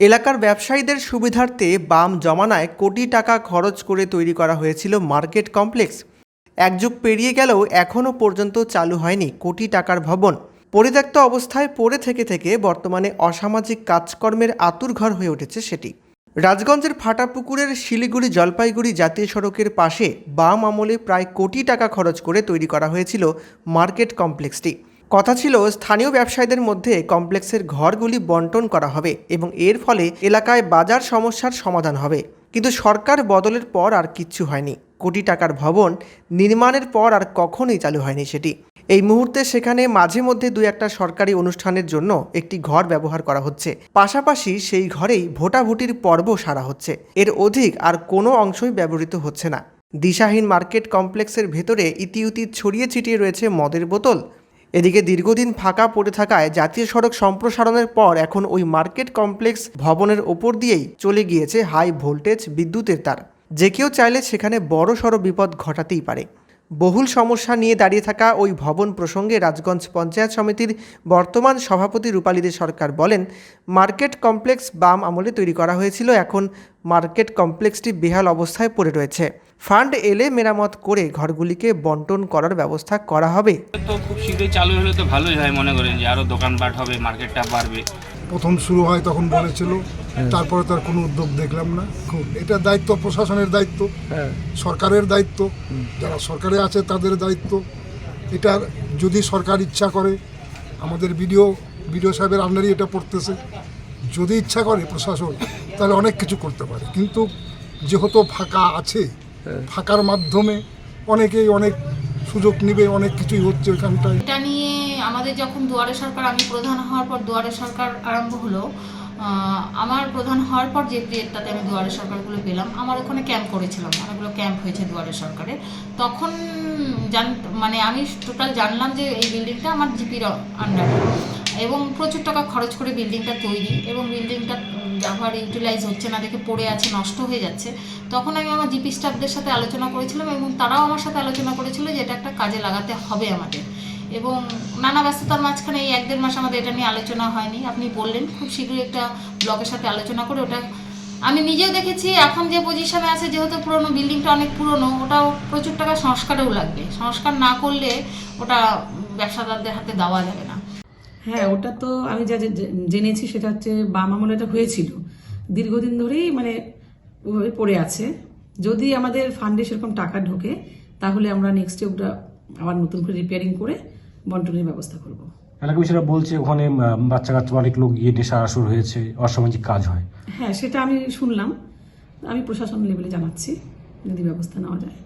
এলাকার ব্যবসায়ীদের সুবিধার্থে বাম জমানায় কোটি টাকা খরচ করে তৈরি করা হয়েছিল মার্কেট কমপ্লেক্স। এক যুগ পেরিয়ে গেলেও এখনও পর্যন্ত চালু হয়নি কোটি টাকার ভবন। পরিত্যক্ত অবস্থায় পড়ে থেকে থেকে বর্তমানে অসামাজিক কাজকর্মের আতুরঘর হয়ে উঠেছে সেটি। রাজগঞ্জের ফাটাপুকুরের শিলিগুড়ি জলপাইগুড়ি জাতীয় সড়কের পাশে বাম আমলে প্রায় কোটি টাকা খরচ করে তৈরি করা হয়েছিল মার্কেট কমপ্লেক্সটি। কথা ছিল, স্থানীয় ব্যবসায়ীদের মধ্যে কমপ্লেক্সের ঘরগুলি বন্টন করা হবে এবং এর ফলে এলাকায় বাজার সমস্যার সমাধান হবে। কিন্তু সরকার বদলের পর আর কিচ্ছু হয়নি। কোটি টাকার ভবন নির্মাণের পর আর কখনোই চালু হয়নি সেটি। এই মুহূর্তে সেখানে মাঝে মধ্যে দুই একটা সরকারি অনুষ্ঠানের জন্য একটি ঘর ব্যবহার করা হচ্ছে। পাশাপাশি সেই ঘরেই ভোটাভুটির পর্ব সারা হচ্ছে। এর অধিক আর কোনো অংশই ব্যবহৃত হচ্ছে না। দিশাহীন মার্কেট কমপ্লেক্সের ভেতরে ইতিউতি ছড়িয়ে ছিটিয়ে রয়েছে মদের বোতল। এদিকে দীর্ঘদিন ফাঁকা পড়ে থাকায় জাতীয় সড়ক সম্প্রসারণের পর এখন ওই মার্কেট কমপ্লেক্স ভবনের ওপর দিয়েই চলে গিয়েছে হাই ভোল্টেজ বিদ্যুতের তার। যে কেউ চাইলে সেখানে বড় সড় বিপদ ঘটাতেই পারে। বহুল সমস্যা নিয়ে দাঁড়িয়ে থাকা ওই ভবন প্রসঙ্গে রাজগঞ্জ পঞ্চায়েত সমিতির বর্তমান সভাপতি রূপালীদের সরকার বলেন, মার্কেট কমপ্লেক্স বাম আমলে তৈরি করা হয়েছিল, এখন মার্কেট কমপ্লেক্সটি বেহাল অবস্থায় পড়ে রয়েছে। ফান্ড এলে মেরামত করে ঘরগুলিকে বন্টন করার ব্যবস্থা করা হবে। তো খুব শীঘ্রই চালু হলে তো ভালোই হয় মনে করেন যে আরও দোকানপাট হবে মার্কেটটা বাড়বে। প্রথম শুরু হয় তখন বলেছিল তারপরে তার কোনো উদ্যোগ দেখলাম না। খুব এটা দায়িত্ব প্রশাসনের দায়িত্ব সরকারের দায়িত্ব যারা সরকারে আছে তাদের দায়িত্ব। এটা যদি সরকার ইচ্ছা করে আমাদের বিডিও বিডিও সাহেবের আন্ডারই এটা পড়তেছে। যদি ইচ্ছা করে প্রশাসন তাহলে অনেক কিছু করতে পারে। কিন্তু যেহেতু ফাঁকা আছে ফাঁকার মাধ্যমে অনেকেই অনেক সুযোগ নিবে, অনেক কিছুই হচ্ছে ওইখানটায়। এটা নিয়ে আমাদের যখন দুয়ারে সরকার, আমি প্রধান হওয়ার পর দুয়ারে সরকার আরম্ভ হলো আমার প্রধান হওয়ার পর যে পিরিয়ডটাতে আমি দুয়ারে সরকারগুলো পেলাম, আমার ওখানে ক্যাম্প করেছিলাম, অনেকগুলো ক্যাম্প হয়েছে দুয়ারে সরকারে তখন জান মানে আমি টোটাল জানলাম যে এই বিল্ডিংটা আমার জিপির আন্ডারে এবং প্রচুর টাকা খরচ করে বিল্ডিংটা তৈরি এবং বিল্ডিংটা ব্যবহার ইউটিলাইজ হচ্ছে না দেখে পড়ে আছে, নষ্ট হয়ে যাচ্ছে। তখন আমি আমার জিপি স্টাফদের সাথে আলোচনা করেছিলাম এবং তারাও আমার সাথে আলোচনা করেছিল যে এটা একটা কাজে লাগাতে হবে আমাদের। এবং নানা ব্যস্ততার মাঝখানে এই এক দেড় মাস আমাদের এটা নিয়ে আলোচনা হয়নি। আপনি বললেন, খুব শীঘ্রই একটা ব্লকের সাথে আলোচনা করে ওটা আমি নিজেও দেখেছি, এখন যে পজিশনে আছে, যেহেতু পুরনো বিল্ডিংটা অনেক পুরনো, ওটাও প্রচুর টাকা সংস্কারেও লাগবে। সংস্কার না করলে ওটা ব্যবসাদারদের হাতে দেওয়া যাবে না। হ্যাঁ ওটা তো আমি যা জেনেছি সেটা হচ্ছে বাম আমলে এটা হয়েছিল। দীর্ঘদিন ধরেই মানে ওভাবে পড়ে আছে। যদি আমাদের ফান্ডে সেরকম টাকা ঢোকে তাহলে আমরা নেক্সটে ওটা আবার নতুন করে রিপেয়ারিং করে বন্টনের ব্যবস্থা করব। এলাকাবাসীরা বলছে ওখানে বাচ্চা কাচ্চা অনেক লোক গিয়ে নেশা আসর হয়েছে অসামাজিক কাজ হয়। হ্যাঁ সেটা আমি শুনলাম। আমি প্রশাসন লেভেলে জানাচ্ছি যদি ব্যবস্থা নেওয়া যায়।